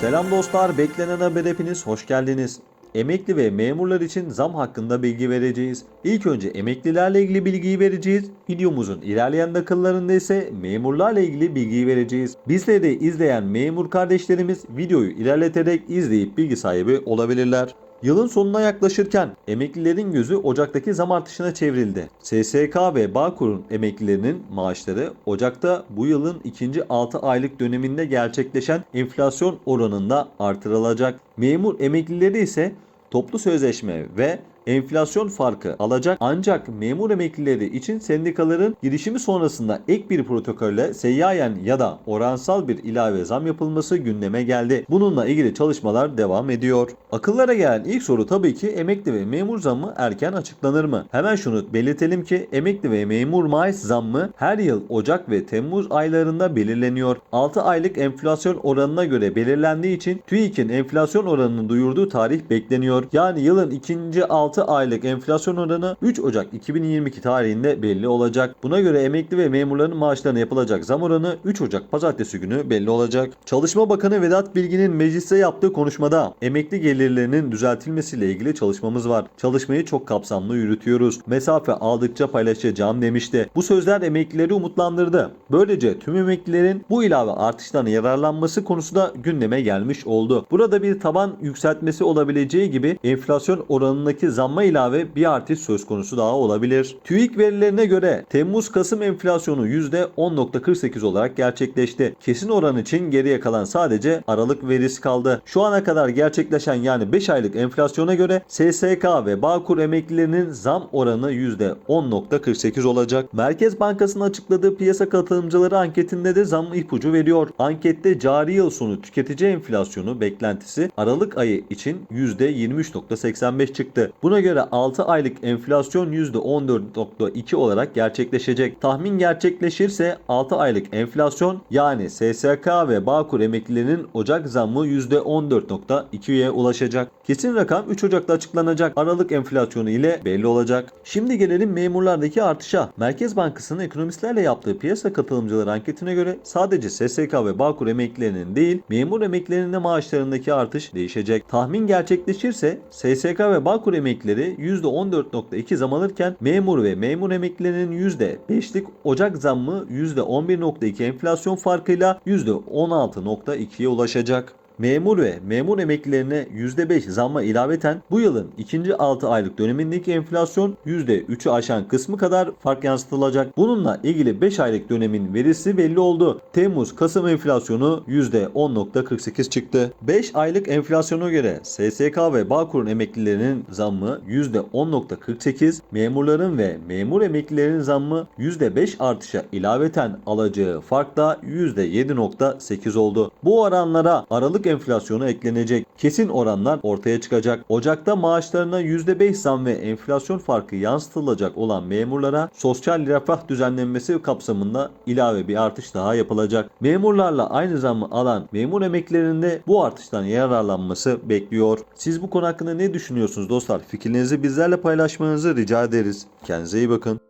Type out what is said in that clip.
Selam dostlar, beklenen haber hepiniz hoş geldiniz. Emekli ve memurlar için zam hakkında bilgi vereceğiz. İlk önce emeklilerle ilgili bilgiyi vereceğiz. Videomuzun ilerleyen dakikalarında ise memurlarla ilgili bilgiyi vereceğiz. Bizleri izleyen memur kardeşlerimiz videoyu ilerleterek izleyip bilgi sahibi olabilirler. Yılın sonuna yaklaşırken emeklilerin gözü Ocak'taki zam artışına çevrildi. SSK ve Bağkur'un emeklilerinin maaşları Ocak'ta bu yılın ikinci 6 aylık döneminde gerçekleşen enflasyon oranında artırılacak. Memur emeklileri ise toplu sözleşme ve enflasyon farkı alacak ancak memur emeklileri için sendikaların girişimi sonrasında ek bir protokolle seyyayen ya da oransal bir ilave zam yapılması gündeme geldi. Bununla ilgili çalışmalar devam ediyor. Akıllara gelen ilk soru tabii ki emekli ve memur zammı erken açıklanır mı? Hemen şunu belirtelim ki emekli ve memur maaş zammı her yıl Ocak ve Temmuz aylarında belirleniyor. 6 aylık enflasyon oranına göre belirlendiği için TÜİK'in enflasyon oranını duyurduğu tarih bekleniyor. Yani yılın ikinci 6 aylık enflasyon oranı 3 Ocak 2022 tarihinde belli olacak. Buna göre emekli ve memurların maaşlarına yapılacak zam oranı 3 Ocak pazartesi günü belli olacak. Çalışma Bakanı Vedat Bilgin'in mecliste yaptığı konuşmada emekli gelirlerinin düzeltilmesiyle ilgili çalışmamız var. Çalışmayı çok kapsamlı yürütüyoruz. Mesafe aldıkça paylaşacağım demişti. Bu sözler emeklileri umutlandırdı. Böylece tüm emeklilerin bu ilave artıştan yararlanması konusu da gündeme gelmiş oldu. Burada bir taban yükseltmesi olabileceği gibi enflasyon oranındaki zamma ilave bir artış söz konusu daha olabilir. TÜİK verilerine göre Temmuz-Kasım enflasyonu %10.48 olarak gerçekleşti. Kesin oran için geriye kalan sadece Aralık verisi kaldı. Şu ana kadar gerçekleşen yani 5 aylık enflasyona göre SSK ve Bağkur emeklilerinin zam oranı %10.48 olacak. Merkez Bankası'nın açıkladığı piyasa katılımcıları anketinde de zam ipucu veriyor. Ankette cari yıl sonu tüketici enflasyonu beklentisi Aralık ayı için %23.85 çıktı. Buna göre 6 aylık enflasyon %14.2 olarak gerçekleşecek. Tahmin gerçekleşirse 6 aylık enflasyon yani SSK ve Bağkur emeklilerinin Ocak zammı %14.2'ye ulaşacak. Kesin rakam 3 Ocak'ta açıklanacak. Aralık enflasyonu ile belli olacak. Şimdi gelelim memurlardaki artışa. Merkez Bankası'nın ekonomistlerle yaptığı piyasa katılımcıları anketine göre sadece SSK ve Bağkur emeklilerinin değil memur emeklilerinin de maaşlarındaki artış değişecek. Tahmin gerçekleşirse SSK ve Bağkur emeklileri %14.2 zam alırken memur ve memur emeklilerinin %5'lik Ocak zammı %11.2 enflasyon farkıyla %16.2'ye ulaşacak. Memur ve memur emeklilerine %5 zamma ilaveten bu yılın ikinci 6 aylık dönemindeki enflasyon %3'ü aşan kısmı kadar fark yansıtılacak. Bununla ilgili 5 aylık dönemin verisi belli oldu. Temmuz-Kasım enflasyonu %10.48 çıktı. 5 aylık enflasyona göre SSK ve Bağkur'un emeklilerinin zammı %10.48, memurların ve memur emeklilerinin zammı %5 artışa ilaveten alacağı fark da %7.8 oldu. Bu oranlara Aralık enflasyonu eklenecek. Kesin oranlar ortaya çıkacak. Ocakta maaşlarına %5 zam ve enflasyon farkı yansıtılacak olan memurlara sosyal refah düzenlenmesi kapsamında ilave bir artış daha yapılacak. Memurlarla aynı zammı alan memur emeklilerinde bu artıştan yararlanması bekliyor. Siz bu konu hakkında ne düşünüyorsunuz dostlar? Fikirlerinizi bizlerle paylaşmanızı rica ederiz. Kendinize iyi bakın.